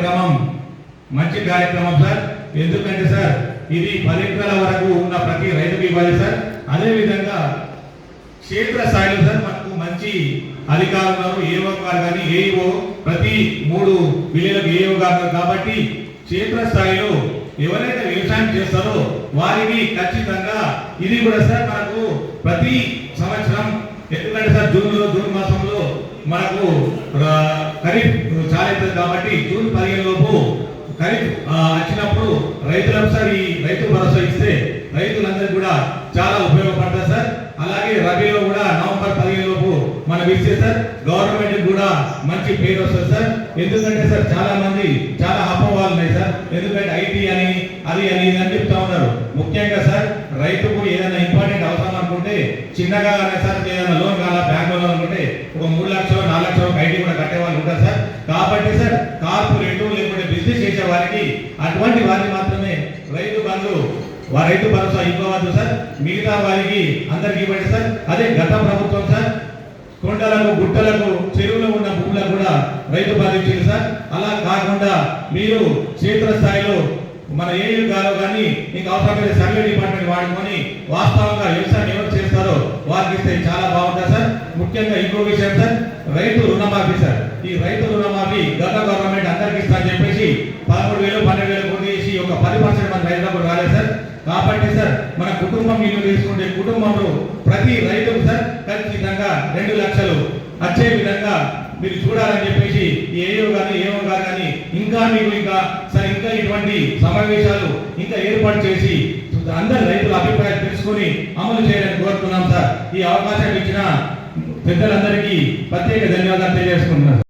కార్యక్రమం మంచి కార్యక్రమం సార్. ఎందుకంటే సార్ ఇది పది వరకు ఉన్న ప్రతి రైతుకి ఇవ్వాలి సార్. అదేవిధంగా క్షేత్ర స్థాయిలో సార్ మనకు మంచి అధికారులు ఏవో ఏఓ గారు కానీ ఏఈఓ ప్రతి మూడు విలేలకు ఏఓ గారు కాబట్టి క్షేత్ర స్థాయిలో ఎవరైతే వ్యవసాయం చేస్తారో వారికి ఖచ్చితంగా ఇది కూడా సార్ మనకు ప్రతి సంవత్సరం ఎందుకంటే సార్ జూన్లో జూన్ మాసంలో మనకు ఖరీఫ్ చాలా అవుతుంది కాబట్టి జూన్ పదిహేను లోపు ఖరీఫ్ ఆ, వచ్చినప్పుడు రైతులకు సార్ ఈ రైతు భరోసా ఇస్తే రైతులందరికీ కూడా చాలా ఉపయోగపడుతుంది సార్ అలాగే రబీలో కూడా నవంబర్ పదిహేను లోపు మనం ఇస్తే సార్ గవర్నమెంట్ కూడా మంచి పేరు వస్తుంది సార్. ఎందుకంటే సార్ చాలా మంది చాలా అపోవాలు ఉన్నాయి సార్. ఎందుకంటే ఐటీ అని అది అని ఇది అని చెప్తా ఉన్నారు. ముఖ్యంగా సార్ రైతుకు ఏదైనా ఇంపార్టెంట్ అవసరం అనుకుంటే చిన్నగా సార్ ఏదైనా లోన్ కావాలా బ్యాంక్ లోన్ అనుకుంటే ఒక మూడు లక్షలు నాలుగు లక్షలు ఐటీ కూడా కట్టే వాళ్ళు ఉంటారు సార్. కాబట్టి సార్ కార్పొరేట్ లేకుంటే బిజినెస్ చేసే వారికి అటువంటి వారికి మాత్రమే రైతు బంధు రైతు భరోసా ఇవ్వవద్దు సార్. మిగతా వారికి అందరికి ఇవ్వండి సార్. అదే గత ప్రభుత్వం సార్. కొండలకు గుట్టలకు చెరువులో ఉన్న భూములకు కూడా రైతు బాధించింది సార్. అలా కాకుండా మీరు క్షేత్రస్థాయిలో మన ఏయూ గారు కానీ మీకు అవసరమైన సర్వే డిపార్ట్మెంట్ వాడుకొని వాస్తవంగా వ్యవసాయం ఎవరు చేస్తారో వారికి ఇస్తే చాలా బాగుంటుంది సార్. ముఖ్యంగా ఇంకో విషయం సార్. రైతు రుణమాఫీ సార్. ఈ రైతు రుణమాఫీ గత గవర్నమెంట్ అందరికి ఇస్తా అని చెప్పేసి పదమూడు వేలు పన్నెండు వేలు కోటి ఒక పది పర్సెంట్ మన రైతులకు రాలేదు సార్. కాబట్టి సార్ మన కుటుంబం ఇల్లు తీసుకుంటే కుటుంబంలో ప్రతి రైతుకు సార్ ఖచ్చితంగా రెండు లక్షలు వచ్చే విధంగా మీరు చూడాలని చెప్పేసి ఈ ఏయో కానీ ఏమో గారు కానీ ఇంకా మీకు ఇంకా సార్ ఇంకా ఇటువంటి సమావేశాలు ఇంకా ఏర్పాటు చేసి అందరి రైతుల అభిప్రాయాలు తెలుసుకొని అమలు చేయాలని కోరుతున్నాం సార్. ఈ అవకాశం ఇచ్చిన పెద్దలందరికీ ప్రత్యేక ధన్యవాదాలు తెలియజేసుకుంటున్నాను.